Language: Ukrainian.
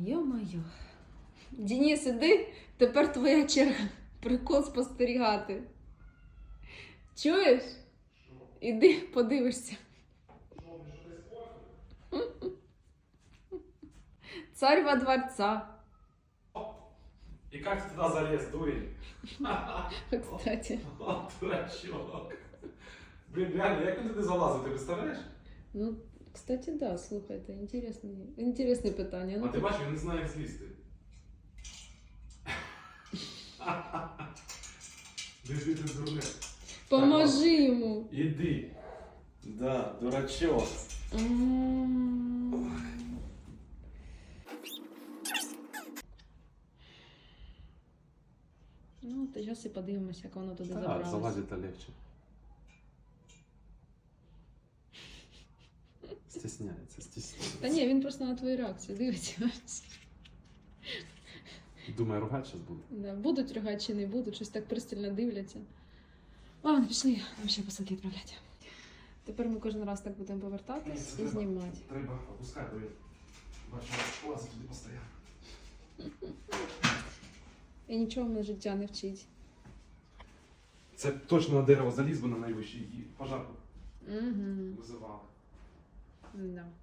Йо-моє. Денис, іди, тепер твоя черга. Прикол спостерігати. Чуєш? Іди подивишся. Царь во дворца. И как ты туда залез, дурень? Кстати. О, дурачок. Блін, реально, як він туди залазив, ти представляєш? Ну, кстати, да, слухайте, інтересне, інтересне питання. Ну, А ти бачиш, він не знає, як злізти. Де ти ти дурне? поможи йому. Іди. Да, дурачок. М. Ну, то зараз і подивимося, як воно туди Так, забралося. залазить-то легче. Стесняється, стесняється. Та ні, він просто на твою реакцію дивиться. Думаю, ругать зараз буде. Да, будуть ригати чи не будуть, щось так пристально дивляться. Ладно, пішли, нам ще посилки відправляти. Тепер ми кожен раз так будемо повертатись і знімати. Треба опускати, бо я бачу, лазить туди постійно. І нічого мене життя не вчить. Це точно на дерево заліз би на найвищий і пожарку Угу. визивали. Да.